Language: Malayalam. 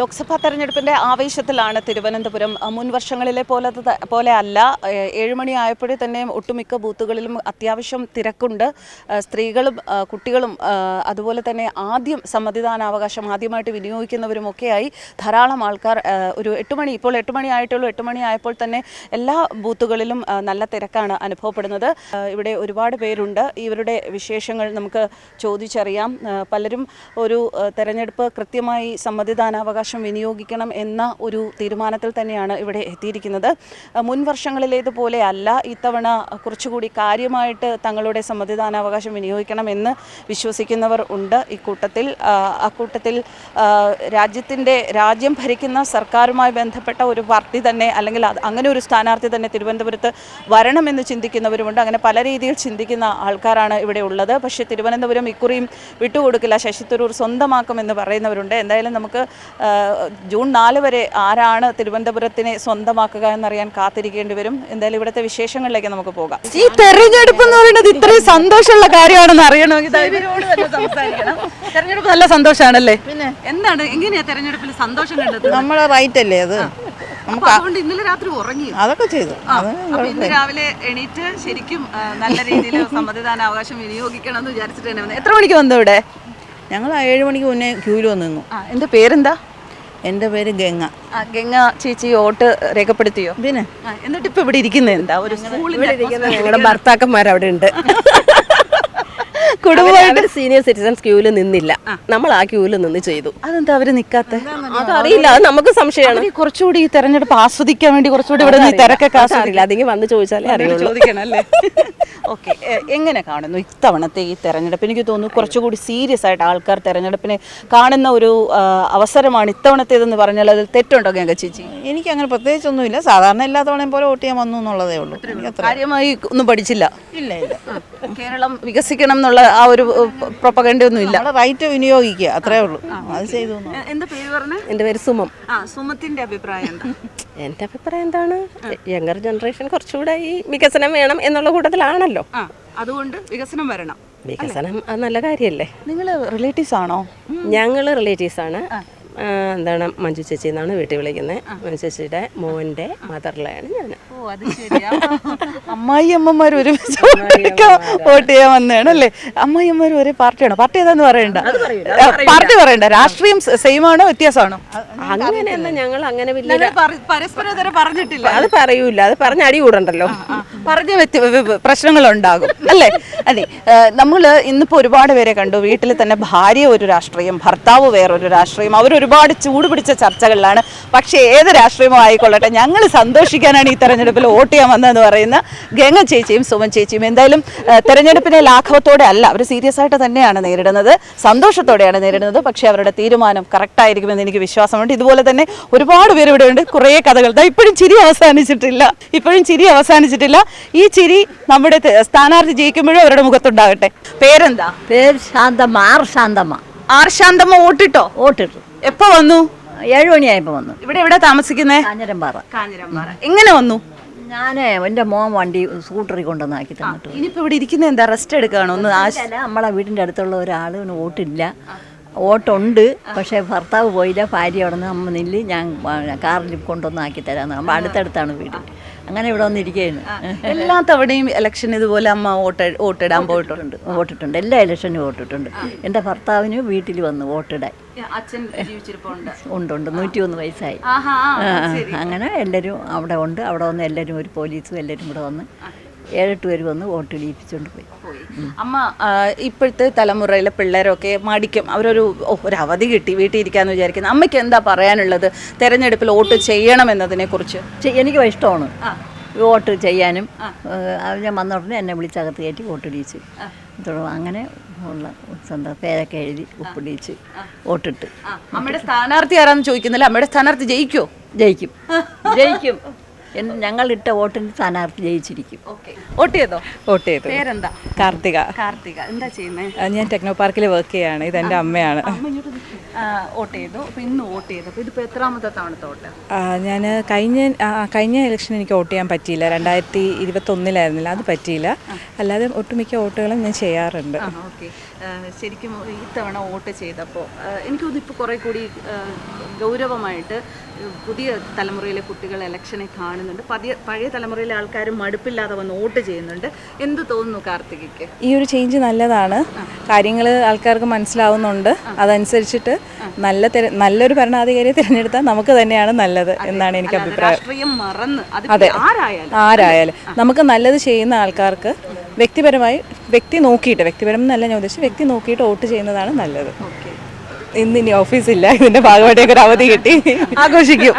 ലോക്സഭാ തെരഞ്ഞെടുപ്പിന്റെ ആവേശത്തിലാണ് തിരുവനന്തപുരം. മുൻ വർഷങ്ങളിലെ പോലെ പോലെ അല്ല. ഏഹ് ഏഴ് മണി ആയപ്പോഴേ തന്നെ ഒട്ടുമിക്ക ബൂത്തുകളിലും അത്യാവശ്യം തിരക്കുണ്ട്. സ്ത്രീകളും കുട്ടികളും അതുപോലെ തന്നെ ആദ്യം സമ്മതിദാനാവകാശം ആദ്യമായിട്ട് വിനിയോഗിക്കുന്നവരും ഒക്കെയായി ധാരാളം ആൾക്കാർ ഒരു എട്ട് മണി ഇപ്പോൾ എട്ട് മണി ആയിട്ടുള്ളൂ എട്ട് മണി ആയപ്പോൾ തന്നെ എല്ലാ ബൂത്തുകളിലും നല്ല തിരക്കാണ് അനുഭവപ്പെടുന്നത്. ഇവിടെ ഒരുപാട് പേരുണ്ട്. ഇവരുടെ വിശേഷങ്ങൾ നമുക്ക് ചോദിച്ചറിയാം. പലരും ഒരു തെരഞ്ഞെടുപ്പ് കൃത്യമായി സമ്മതിദാനാവകാശം വിനിയോഗിക്കണം എന്ന ഒരു തീരുമാനത്തിൽ തന്നെയാണ് ഇവിടെ എത്തിയിരിക്കുന്നത്. മുൻ വർഷങ്ങളിലേതുപോലെ അല്ല ഇത്തവണ കുറച്ചുകൂടി കാര്യമായിട്ട് തങ്ങളുടെ സമ്മതിദാനാവകാശം വിനിയോഗിക്കണം എന്ന് വിശ്വസിക്കുന്നവർ ഉണ്ട്. ഇക്കൂട്ടത്തിൽ അക്കൂട്ടത്തിൽ രാജ്യത്തിന്റെ രാജ്യം ഭരിക്കുന്ന സർക്കാരുമായി ബന്ധപ്പെട്ട ഒരു പാർട്ടി തന്നെ അല്ലെങ്കിൽ അങ്ങനെ ഒരു സ്ഥാനാർത്ഥി തന്നെ തിരുവനന്തപുരത്ത് വരണമെന്ന് ചിന്തിക്കുന്നവരുമുണ്ട്. അങ്ങനെ പല രീതിയിൽ ചിന്തിക്കുന്ന ആൾക്കാരാണ് ഇവിടെ ഉള്ളത്. പക്ഷേ തിരുവനന്തപുരം ഇക്കുറിയും വിട്ടുകൊടുക്കില്ല. ശശി തരൂർ സ്വന്തമാക്കുമെന്ന് പറയുന്നവരുണ്ട്. എന്തായാലും നമുക്ക് ജൂൺ നാല് വരെ ആരാണ് തിരുവനന്തപുരത്തിനെ സ്വന്തമാക്കുക എന്നറിയാൻ കാത്തിരിക്കേണ്ടി വരും. എന്തായാലും ഇവിടുത്തെ വിശേഷങ്ങളിലേക്ക് നമുക്ക് പോകാം. ഈ തെരഞ്ഞെടുപ്പ് എന്ന് പറയുന്നത് ഇത്രയും സന്തോഷമുള്ള കാര്യമാണെന്ന് അറിയണമെങ്കിൽ ദാ തന്നെ സംസാരിക്കണം. തെരഞ്ഞെടുപ്പ് നല്ല സന്തോഷമാണല്ലേ? പിന്നെ എന്താണ്? എങ്ങനെയാ തെരഞ്ഞെടുപ്പിൽ സന്തോഷം കണ്ടത് നമ്മളെ റൈറ്റ് അല്ലേ അത്? നമുക്ക് ഇന്നലെ രാത്രി ഉറങ്ങി. അതൊക്കെ ചെയ്തു. ഇന്ന് രാവിലെ എണീറ്റ് ശരിക്കും നല്ല രീതിയിൽ സമ്മതിദാനാവകാശം വിനിയോഗിക്കണം എന്ന് വിചാരിച്ചിട്ട് തന്നെ എത്ര മണിക്ക് വന്നു ഇവിടെ? ഞങ്ങൾ ഏഴ് മണിക്ക് മുന്നേ ക്യൂവിൽ വന്നിരുന്നു നിന്നു. എന്റെ പേരെന്താ? എന്റെ പേര് ഗംഗ. ആ, ഗംഗ ചേച്ചി വോട്ട് രേഖപ്പെടുത്തിയോ? പിന്നെ? എന്നിട്ട് ഇപ്പൊ ഇവിടെ ഇരിക്കുന്നത് എന്താ? ഒരു സ്കൂളിൽ ഞങ്ങളുടെ ഭർത്താക്കന്മാർ അവിടെ ഉണ്ട്. കുടുംബമായിട്ട് സീനിയർ സിറ്റിസൺസ് ക്യൂവിൽ നിന്നില്ല. നമ്മൾ ആ ക്യൂവിൽ നിന്ന് ചെയ്തു. അതെന്താ അവർ നിക്കാത്ത? അതറിയില്ല അത് നമുക്ക് സംശയമാണ്. കുറച്ചുകൂടി ഈ തെരഞ്ഞെടുപ്പ് ആസ്വദിക്കാൻ വേണ്ടി കുറച്ചുകൂടി ഇവിടെ തിരക്കൊക്കെ ആസ്വദിക്കില്ല അതെങ്കിൽ വന്ന് ചോദിച്ചാലേ അറിയുള്ളൂ. ഓക്കെ. എങ്ങനെ കാണുന്നു ഇത്തവണത്തെ ഈ തെരഞ്ഞെടുപ്പ്? എനിക്ക് തോന്നുന്നു കുറച്ചുകൂടി സീരിയസ് ആയിട്ട് ആൾക്കാർ തെരഞ്ഞെടുപ്പിനെ കാണുന്ന ഒരു അവസരമാണ് ഇത്തവണത്തേതെന്ന് പറഞ്ഞാൽ അതിൽ തെറ്റുണ്ടോ ഗംഗ ചേച്ചി? എനിക്ക് അങ്ങനെ പ്രത്യേകിച്ചൊന്നുമില്ല. സാധാരണ എല്ലാ തവണയും പോലെ വോട്ട് ചെയ്യാൻ വന്നു എന്നുള്ളതേ ഉള്ളൂ. കാര്യമായി ഒന്നും പഠിച്ചില്ല. ഇല്ല ഇല്ല. കേരളം വികസിക്കണം എന്നുള്ള ആ ഒരു പ്രൊപ്പകണ്ടൊന്നും ഇല്ല. റൈറ്റ് വിനിയോഗിക്കുക അത്രേ ഉള്ളൂ. അത് ചെയ്തു എന്റെ എന്താ പേര് പറഞ്ഞു? എന്റെ പേര് സുമം. ആ സുമത്തിന്റെ അഭിപ്രായം എന്താ? എന്റെ അഭിപ്രായം എന്താണ്? യങ്ങർ ജനറേഷൻ കുറച്ചുകൂടെ ഈ വികസനം വേണം എന്നുള്ള കൂട്ടത്തിലാണല്ലോ. ആ അതുകൊണ്ട് വികസനം വരണം വികസനം അത് നല്ല കാര്യല്ലേ? നിങ്ങൾ റിലേറ്റീവ്സ് ആണോ? ഞങ്ങൾ റിലേറ്റീവ്സ് ആണ്. എന്താണ് മഞ്ജു ചേച്ചി എന്നാണ് വീട്ടിൽ വിളിക്കുന്നത്. മഞ്ജു ചേച്ചിയുടെ മോന്റെ മദറിലാണ് ഞാൻ അമ്മായി അമ്മമാർ ഒരുമിച്ച് വോട്ട് ചെയ്യാൻ വന്നതാണ് അല്ലേ? അമ്മായി അമ്മമാർ ഒരേ പാർട്ടിയാണോ? പാർട്ടി ഏതാന്ന് പറയണ്ട. പാർട്ടി പറയണ്ട. രാഷ്ട്രീയം സെയിം ആണോ വ്യത്യാസമാണോ? അങ്ങനെയല്ല ഞങ്ങൾ അങ്ങനെ പരസ്പരം പറഞ്ഞിട്ടില്ല. അത് പറയൂല അത് പറഞ്ഞ അടി കൂടണ്ടല്ലോ. പറഞ്ഞ പ്രശ്നങ്ങൾ പ്രശ്നങ്ങളുണ്ടാകും അല്ലേ? അതെ. നമ്മൾ ഇന്നിപ്പോൾ ഒരുപാട് പേരെ കണ്ടു. വീട്ടിൽ തന്നെ ഭാര്യ ഒരു രാഷ്ട്രീയം ഭർത്താവ് വേറൊരു രാഷ്ട്രീയം. അവർ ഒരുപാട് ചൂട് പിടിച്ച ചർച്ചകളിലാണ്. പക്ഷേ ഏത് രാഷ്ട്രീയമോ ആയിക്കൊള്ളട്ടെ. ഞങ്ങൾ സന്തോഷിക്കാനാണ് ഈ തെരഞ്ഞെടുപ്പിൽ വോട്ട് ചെയ്യാൻ വന്നതെന്ന് പറയുന്ന ഗംഗ ചേച്ചിയും സുമൻ ചേച്ചിയും. എന്തായാലും തെരഞ്ഞെടുപ്പിനെ ലാഘവത്തോടെ അല്ല അവർ സീരിയസ് ആയിട്ട് തന്നെയാണ് നേരിടുന്നത്. സന്തോഷത്തോടെയാണ് നേരിടുന്നത്. പക്ഷേ അവരുടെ തീരുമാനം കറക്റ്റായിരിക്കുമെന്ന് എനിക്ക് വിശ്വാസമുണ്ട്. ഇതുപോലെ തന്നെ ഒരുപാട് പേര് ഇവിടെ ഉണ്ട്. കുറേ കഥകൾ. ഇപ്പോഴും ചിരി അവസാനിച്ചിട്ടില്ല. ഇപ്പോഴും ചിരി അവസാനിച്ചിട്ടില്ല. ഈ ചിരി നമ്മുടെ സ്ഥാനാർത്ഥി ജയിക്കുമ്പോഴും അവരുടെ മുഖത്തുണ്ടാകട്ടെ. പേരെന്താ? പേര് ശാന്തമ്മ ആർ ശാന്തമ്മ. ആർ ശാന്തമ്മ വോട്ടിട്ടോ? വോട്ടിട്ടു. എപ്പോ വന്നു? ഏഴ് മണിയായപ്പോ വന്നു. ഇവിടെ എവിടെ താമസിക്കുന്നേ? കാഞ്ഞിരമ്പാറ കാഞ്ഞിരമ്പാറ എങ്ങനെ വന്നു? ഞാൻ എന്റെ മോൻ വണ്ടി സ്കൂട്ടറി കൊണ്ടുവന്നാക്കി തന്നിട്ടു ഇനിയിപ്പോ ഇവിടെ ഇരിക്കുന്ന എന്താ റെസ്റ്റ് എടുക്കുകയാണോ ഒന്ന് ആശ അല്ല നമ്മളെ വീടിന്റെ അടുത്തുള്ള ഒരാളിന് വോട്ടില്ല. ഓട്ടുണ്ട് പക്ഷേ ഭർത്താവ് പോയില്ല ഭാര്യ അവിടെ നിന്ന് അമ്മ നില്ല് ഞാൻ കാറിൽ കൊണ്ടുവന്നാക്കി തരാം തരാമെന്ന് നമ്മൾ അടുത്തടുത്താണ് വീട്. അങ്ങനെ ഇവിടെ വന്നിരിക്കുകയാണ്. എല്ലാ തവണയും ഇലക്ഷൻ ഇതുപോലെ അമ്മ വോട്ട് വോട്ടിടാൻ പോയിട്ടുണ്ട്. വോട്ടിട്ടുണ്ട്. എല്ലാ ഇലക്ഷനും വോട്ടിട്ടുണ്ട്. എന്റെ ഭർത്താവിന് വീട്ടിൽ വന്ന് വോട്ടിടാൻ. ഉണ്ട്. ഉണ്ട് നൂറ്റി ഒന്ന് വയസ്സായി. അങ്ങനെ എല്ലാവരും അവിടെ ഉണ്ട്. അവിടെ വന്ന് എല്ലാവരും ഒരു പോലീസും എല്ലാവരും ഇവിടെ വന്ന് ഏഴെട്ട് പേര് വന്ന് വോട്ട് ഇടിയിപ്പിച്ചുകൊണ്ട് പോയി. അമ്മ ഇപ്പോഴത്തെ തലമുറയിലെ പിള്ളേരൊക്കെ മടിക്കും. അവരൊരു ഒരു അവധി കിട്ടി വീട്ടിൽ ഇരിക്കാന്ന് വിചാരിക്കുന്നു. അമ്മയ്ക്ക് എന്താ പറയാനുള്ളത്? തെരഞ്ഞെടുപ്പിൽ വോട്ട് ചെയ്യണം എന്നതിനെ കുറിച്ച് എനിക്ക് ഇഷ്ടമാണ്. വോട്ട് ചെയ്യാനും ഞാൻ വന്ന ഉടനെ എന്നെ വിളിച്ചകത്ത് കയറ്റി വോട്ട് തുടർന്ന് അങ്ങനെ ഉള്ള സ്വന്തം പേരൊക്കെ എഴുതി ഒപ്പിടിച്ച് വോട്ടിട്ട്. അമ്മയുടെ സ്ഥാനാർത്ഥി ആരാന്ന് ചോദിക്കുന്നില്ല? അമ്മയുടെ സ്ഥാനാർത്ഥി ജയിക്കോ? ജയിക്കും. ജയിക്കും. ഞങ്ങളിട്ട വോട്ടിന് സ്ഥാനാർത്ഥി ജയിച്ചിരിക്കും. വോട്ട് ചെയ്തോ? വോട്ട് ചെയ്തു. പേരെന്താ? കാർത്തിക. കാർത്തിക. എന്താ ചെയ്യുന്നത് ഞാൻ ടെക്നോ പാർക്കിൽ വർക്ക് ചെയ്യാണ്. ഇത് എന്റെ അമ്മയാണ്. വോട്ട് ചെയ്തു. ഇന്ന് വോട്ട് ചെയ്തു. അപ്പൊ ഇതിപ്പോ എത്രാമത്തെ തവണത്തെ വോട്ട്? ഞാൻ കഴിഞ്ഞ കഴിഞ്ഞ ഇലക്ഷൻ എനിക്ക് വോട്ട് ചെയ്യാൻ പറ്റിയില്ല. രണ്ടായിരത്തി ഇരുപത്തൊന്നിലായിരുന്നില്ല. അത് പറ്റിയില്ല. അല്ലാതെ ഒട്ടുമിക്ക വോട്ടുകളും ഞാൻ ചെയ്യാറുണ്ട്. ഓക്കെ. ശരിക്കും ഇത്തവണ വോട്ട് ചെയ്തപ്പോൾ എനിക്ക് കുറെ ഇപ്പോൾ കുറേ കൂടി ഗൗരവമായിട്ട് പുതിയ തലമുറയിലെ കുട്ടികൾ ഇലക്ഷനെ കാണുന്നുണ്ട്. പതിയ പഴയ തലമുറയിലെ ആൾക്കാർ മടുപ്പില്ലാതെ വന്ന് വോട്ട് ചെയ്യുന്നുണ്ട്. എന്ത് തോന്നുന്നു കാർത്തികയ്ക്ക്? ഈ ഒരു ചേഞ്ച് നല്ലതാണ്. കാര്യങ്ങൾ ആൾക്കാർക്ക് മനസ്സിലാവുന്നുണ്ട്. അതനുസരിച്ചിട്ട് നല്ല നല്ലൊരു ഭരണാധികാരിയെ തിരഞ്ഞെടുത്താൽ നമുക്ക് തന്നെയാണ് നല്ലത് എന്നാണ് എനിക്ക് അഭിപ്രായം. അത് ആരായാലും. ആരായാലും. നമുക്ക് നല്ലത് ചെയ്യുന്ന ആൾക്കാർക്ക് വ്യക്തിപരമായി വ്യക്തി നോക്കിയിട്ട് വ്യക്തിപരം എന്നല്ല ഞാൻ ഉദ്ദേശിച്ചത് വ്യക്തി നോക്കിയിട്ട് വോട്ട് ചെയ്യുന്നതാണ് നല്ലത്. ഇന്ന് ഇനി ഓഫീസില്ല ഇതിന്റെ ഭാഗമായിട്ടൊക്കെ ഒരു അവധി കിട്ടി. ആഘോഷിക്കും.